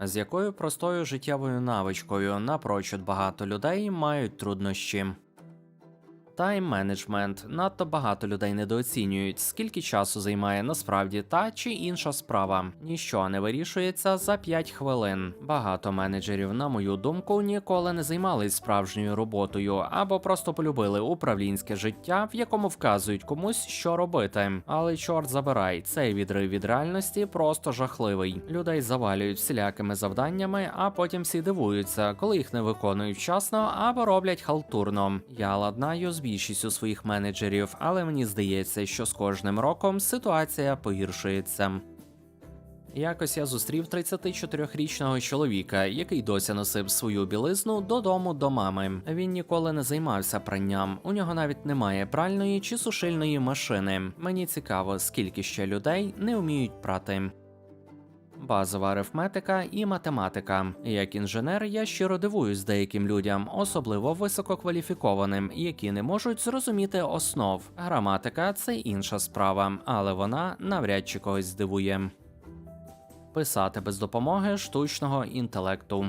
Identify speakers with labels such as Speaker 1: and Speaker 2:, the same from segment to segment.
Speaker 1: з якою простою життєвою навичкою напрочуд багато людей мають труднощі. Тайм-менеджмент надто багато людей недооцінюють, скільки часу займає насправді та чи інша справа. Ніщо не вирішується за 5 хвилин. Багато менеджерів, на мою думку, ніколи не займались справжньою роботою або просто полюбили управлінське життя, в якому вказують комусь, що робити. Але чорт забирай, цей відрив від реальності просто жахливий. Людей завалюють всілякими завданнями, а потім всі дивуються, коли їх не виконують вчасно або роблять халтурно. Я ладнаю з більшістю своїх менеджерів, але мені здається, що з кожним роком ситуація погіршується. Якось я зустрів 34-річного чоловіка, який досі носив свою білизну додому до мами. Він ніколи не займався пранням. У нього навіть немає пральної чи сушильної машини. Мені цікаво, скільки ще людей не вміють прати. Базова арифметика і математика. Як інженер, я щиро дивуюсь деяким людям, особливо висококваліфікованим, які не можуть зрозуміти основ. Граматика це інша справа, але вона навряд чи когось здивує. Писати без допомоги штучного інтелекту.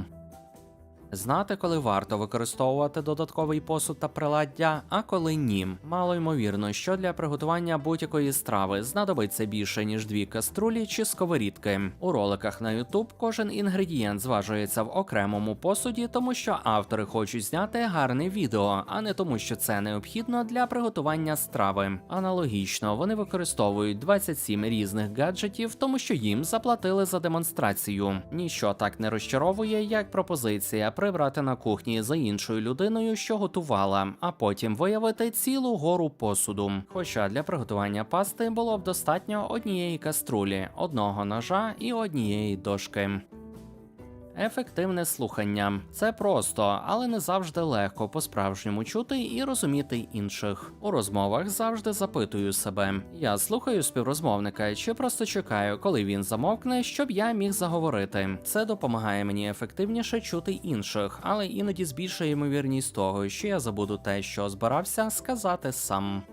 Speaker 1: Знати, коли варто використовувати додатковий посуд та приладдя, а коли ні. Мало ймовірно, що для приготування будь-якої страви знадобиться більше ніж дві каструлі чи сковорідки. У роликах на YouTube кожен інгредієнт зважується в окремому посуді, тому що автори хочуть зняти гарне відео, а не тому, що це необхідно для приготування страви. Аналогічно, вони використовують 27 різних гаджетів, тому що їм заплатили за демонстрацію. Ніщо так не розчаровує, як пропозиція прибрати на кухні за іншою людиною, що готувала, а потім виявити цілу гору посуду. Хоча для приготування пасти було б достатньо однієї каструлі, одного ножа і однієї дошки. Ефективне слухання це просто, але не завжди легко по-справжньому чути і розуміти інших. У розмовах завжди запитую себе: я слухаю співрозмовника чи просто чекаю, коли він замовкне, щоб я міг заговорити. Це допомагає мені ефективніше чути інших, але іноді збільшує ймовірність того, що я забуду те, що збирався сказати сам.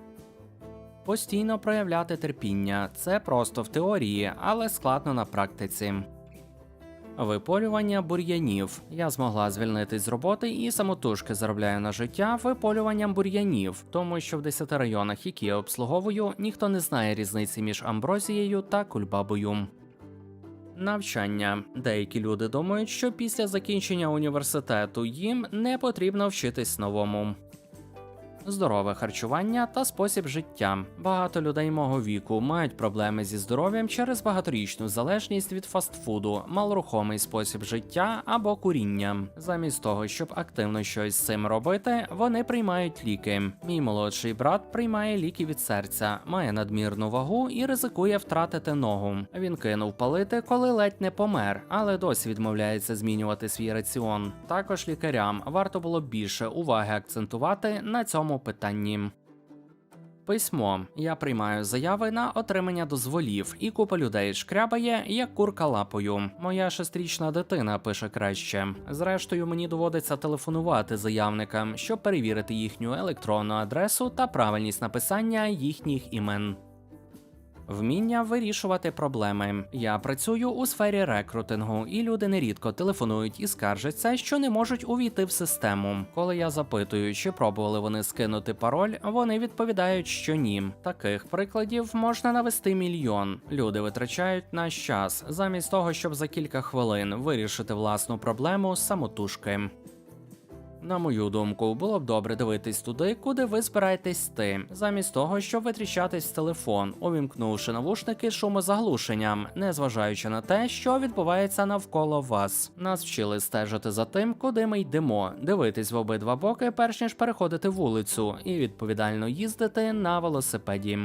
Speaker 1: Постійно проявляти терпіння це просто в теорії, але складно на практиці. Виполювання бур'янів. Я змогла звільнитись з роботи і самотужки заробляю на життя виполюванням бур'янів, тому що в 10 районах, які я обслуговую, ніхто не знає різниці між амброзією та кульбабою. Навчання. Деякі люди думають, що після закінчення університету їм не потрібно вчитись новому. Здорове харчування та спосіб життя. Багато людей мого віку мають проблеми зі здоров'ям через багаторічну залежність від фастфуду, малорухомий спосіб життя або куріння. Замість того, щоб активно щось з цим робити, вони приймають ліки. Мій молодший брат приймає ліки від серця, має надмірну вагу і ризикує втратити ногу. Він кинув палити, коли ледь не помер, але досі відмовляється змінювати свій раціон. Також лікарям варто було більше уваги акцентувати на цьому питанні. Письмо. Я приймаю заяви на отримання дозволів, і купа людей шкрябає, як курка лапою. Моя шестирічна дитина пише краще. Зрештою, мені доводиться телефонувати заявникам, щоб перевірити їхню електронну адресу та правильність написання їхніх імен. Вміння вирішувати проблеми. Я працюю у сфері рекрутингу, і люди нерідко телефонують і скаржаться, що не можуть увійти в систему. Коли я запитую, чи пробували вони скинути пароль, вони відповідають, що ні. Таких прикладів можна навести мільйон. Люди витрачають наш час замість того, щоб за кілька хвилин вирішити власну проблему самотужки. На мою думку, було б добре дивитись туди, куди ви збираєтесь йти, замість того, щоб витріщатись в телефон, увімкнувши навушники з шумозаглушенням, незважаючи на те, що відбувається навколо вас. Нас вчили стежити за тим, куди ми йдемо, дивитись в обидва боки, перш ніж переходити вулицю, і відповідально їздити на велосипеді.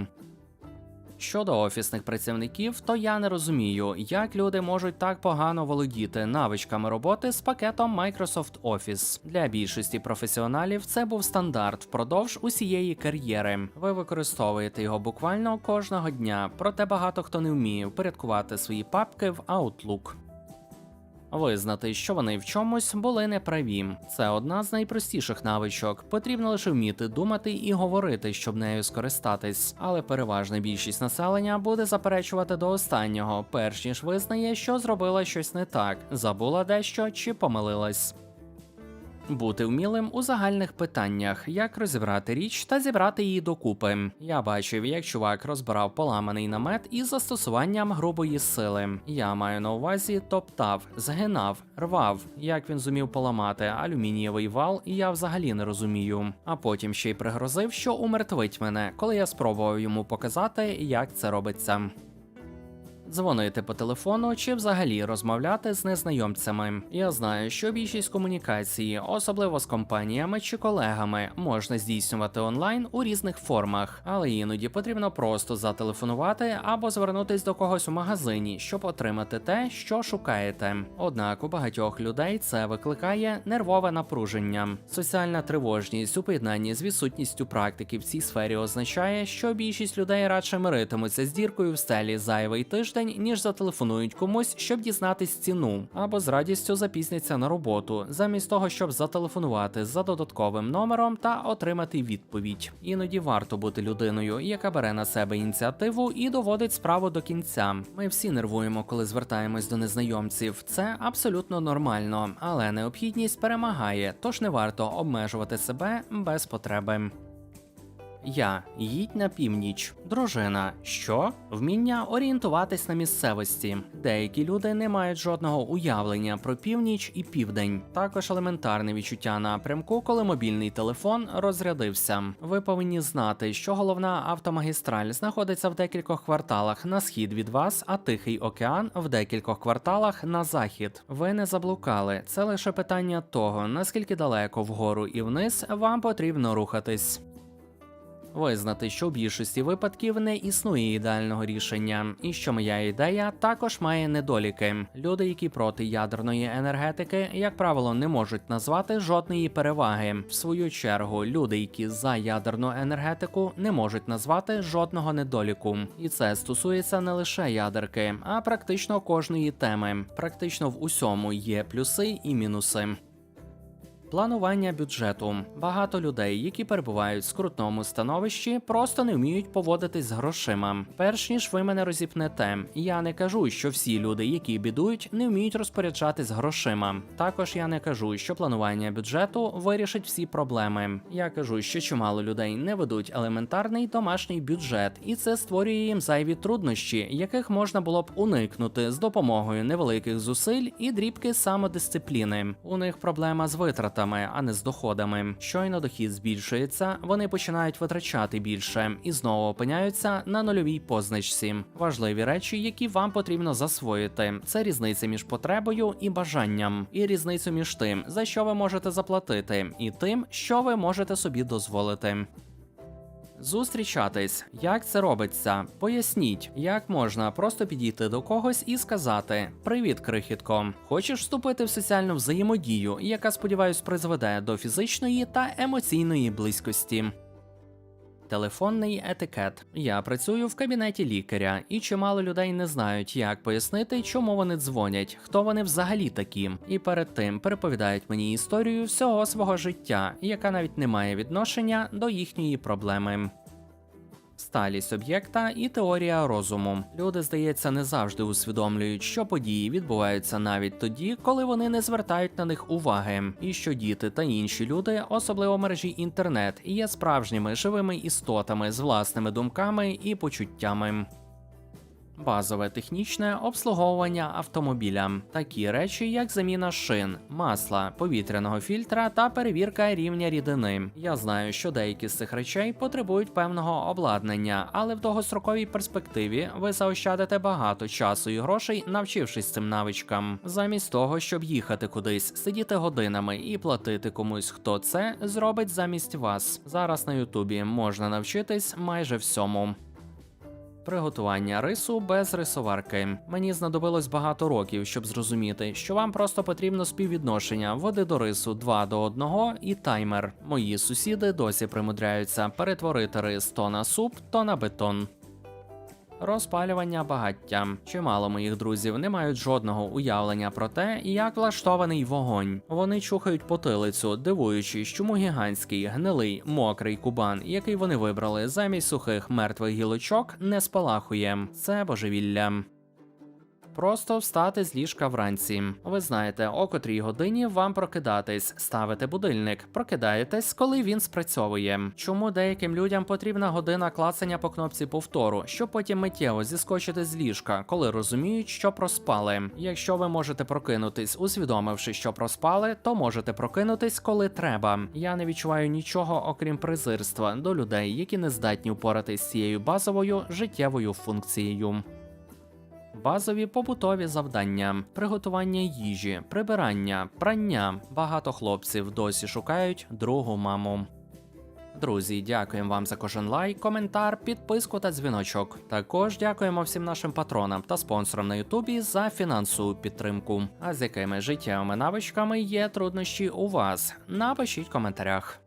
Speaker 1: Щодо офісних працівників, то я не розумію, як люди можуть так погано володіти навичками роботи з пакетом Microsoft Office. Для більшості професіоналів це був стандарт впродовж усієї кар'єри. Ви використовуєте його буквально кожного дня, проте багато хто не вміє впорядкувати свої папки в Outlook. Визнати, що вони в чомусь були неправі. Це одна з найпростіших навичок. Потрібно лише вміти думати і говорити, щоб нею скористатись. Але переважна більшість населення буде заперечувати до останнього, перш ніж визнає, що зробила щось не так, забула дещо чи помилилась. Бути вмілим у загальних питаннях, як розібрати річ та зібрати її докупи. Я бачив, як чувак розбирав поламаний намет із застосуванням грубої сили. Я маю на увазі топтав, згинав, рвав. Як він зумів поламати алюмінієвий вал, я взагалі не розумію. А потім ще й пригрозив, що умертвить мене, коли я спробував йому показати, як це робиться. Дзвонити по телефону чи взагалі розмовляти з незнайомцями. Я знаю, що більшість комунікації, особливо з компаніями чи колегами, можна здійснювати онлайн у різних формах, але іноді потрібно просто зателефонувати або звернутись до когось у магазині, щоб отримати те, що шукаєте. Однак у багатьох людей це викликає нервове напруження. Соціальна тривожність у поєднанні з відсутністю практики в цій сфері означає, що більшість людей радше миритимуться з діркою в стелі зайвий тиждень, ніж зателефонують комусь, щоб дізнатись ціну, або з радістю запізняться на роботу, замість того, щоб зателефонувати за додатковим номером та отримати відповідь. Іноді варто бути людиною, яка бере на себе ініціативу і доводить справу до кінця. Ми всі нервуємо, коли звертаємось до незнайомців. Це абсолютно нормально, але необхідність перемагає, тож не варто обмежувати себе без потреби. Я їдь на північ. Дружина. Що? Вміння орієнтуватись на місцевості. Деякі люди не мають жодного уявлення про північ і південь. Також елементарне відчуття напрямку, коли мобільний телефон розрядився. Ви повинні знати, що головна автомагістраль знаходиться в декількох кварталах на схід від вас, а Тихий океан в декількох кварталах на захід. Ви не заблукали. Це лише питання того, наскільки далеко вгору і вниз вам потрібно рухатись. Визнати, що в більшості випадків не існує ідеального рішення, і що моя ідея також має недоліки. Люди, які проти ядерної енергетики, як правило, не можуть назвати жодної переваги. В свою чергу, люди, які за ядерну енергетику, не можуть назвати жодного недоліку. І це стосується не лише ядерки, а практично кожної теми. Практично в усьому є плюси і мінуси. Планування бюджету. Багато людей, які перебувають в скрутному становищі, просто не вміють поводитись з грошима. Перш ніж ви мене розіпнете. Я не кажу, що всі люди, які бідують, не вміють розпоряджатись грошима. Також я не кажу, що планування бюджету вирішить всі проблеми. Я кажу, що чимало людей не ведуть елементарний домашній бюджет, і це створює їм зайві труднощі, яких можна було б уникнути з допомогою невеликих зусиль і дрібки самодисципліни. У них проблема з витратами, а не з доходами. Щойно дохід збільшується, вони починають витрачати більше і знову опиняються на нульовій позначці. Важливі речі, які вам потрібно засвоїти. Це різниця між потребою і бажанням, і різницю між тим, за що ви можете заплатити, і тим, що ви можете собі дозволити. Зустрічатись, як це робиться? Поясніть, як можна просто підійти до когось і сказати: Привіт, крихітко! Хочеш вступити в соціальну взаємодію, яка, сподіваюсь, призведе до фізичної та емоційної близькості. Телефонний етикет. Я працюю в кабінеті лікаря, і чимало людей не знають, як пояснити, чому вони дзвонять, хто вони взагалі такі. І перед тим переповідають мені історію всього свого життя, яка навіть не має відношення до їхньої проблеми. Сталість об'єкта і теорія розуму. Люди, здається, не завжди усвідомлюють, що події відбуваються навіть тоді, коли вони не звертають на них уваги, і що діти та інші люди, особливо мережі інтернет, є справжніми живими істотами з власними думками і почуттями. Базове технічне обслуговування автомобіля, такі речі, як заміна шин, масла, повітряного фільтра та перевірка рівня рідини. Я знаю, що деякі з цих речей потребують певного обладнання, але в довгостроковій перспективі ви заощадите багато часу і грошей, навчившись цим навичкам. Замість того, щоб їхати кудись, сидіти годинами і платити комусь, хто це зробить замість вас. Зараз на Ютубі можна навчитись майже всьому. Приготування рису без рисоварки. Мені знадобилось багато років, щоб зрозуміти, що вам просто потрібно співвідношення води до рису 2 до 1 і таймер. Мої сусіди досі примудряються перетворити рис то на суп, то на бетон. Розпалювання багаття. Чимало моїх друзів не мають жодного уявлення про те, як влаштований вогонь. Вони чухають потилицю, дивуючись, чому гігантський, гнилий, мокрий кубан, який вони вибрали замість сухих мертвих гілочок, не спалахує. Це божевілля. Просто встати з ліжка вранці. Ви знаєте, о котрій годині вам прокидатись, ставите будильник, прокидаєтесь, коли він спрацьовує. Чому деяким людям потрібна година клацання по кнопці повтору, щоб потім миттєво зіскочити з ліжка, коли розуміють, що проспали. Якщо ви можете прокинутись, усвідомивши, що проспали, то можете прокинутись, коли треба. Я не відчуваю нічого, окрім презирства до людей, які не здатні впоратись з цією базовою життєвою функцією. Базові побутові завдання: приготування їжі, прибирання, прання. Багато хлопців досі шукають другу маму. Друзі, дякуємо вам за кожен лайк, коментар, підписку та дзвіночок. Також дякуємо всім нашим патронам та спонсорам на Ютубі за фінансову підтримку. А з якими життєвими навичками є труднощі у вас? Напишіть в коментарях.